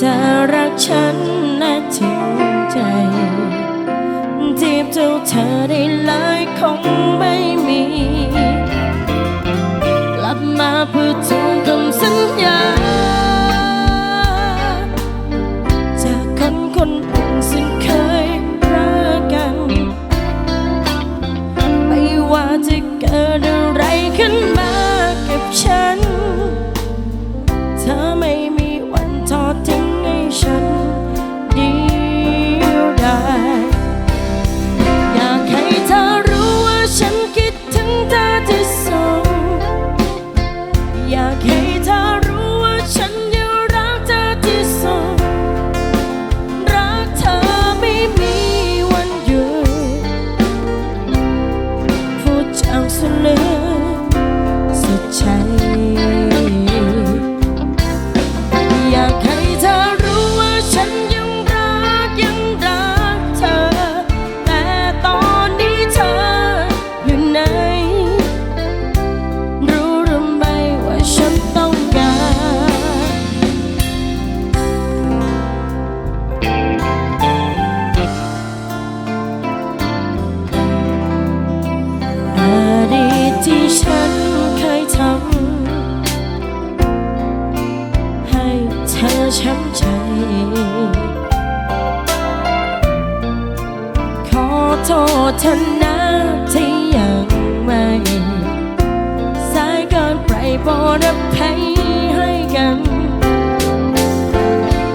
จะรักฉันและจริงใจจีบเจ้าเธอได้หลายคงไม่มี กลับมาเพื่อ again. ช้ำใจ ขอโทษท่านนะที่ยังไม่สายก่อนไปโปรดอภัยให้กัน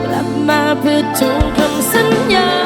กลับมาเพื่อทวงคำสัญญา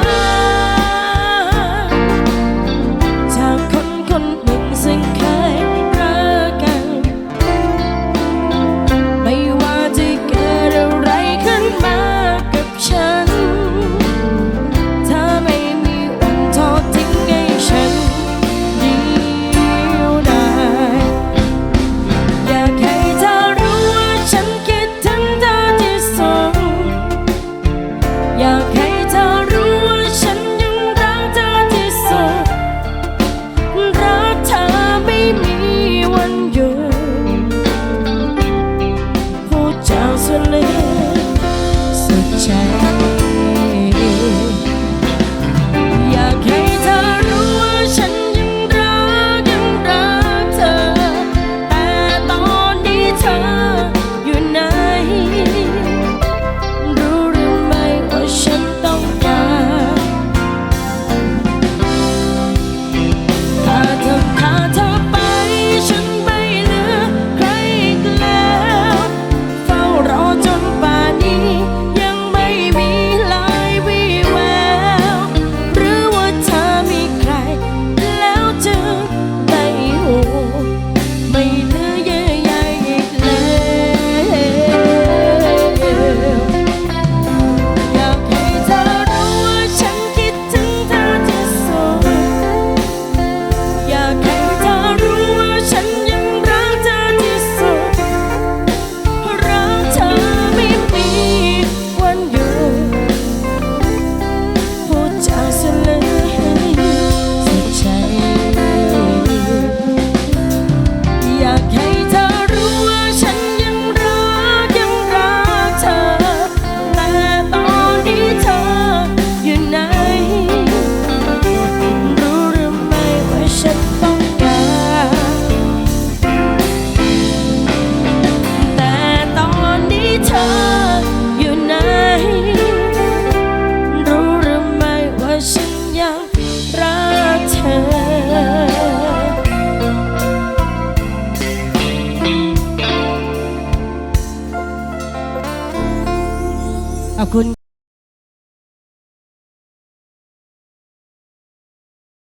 ขอบคุณ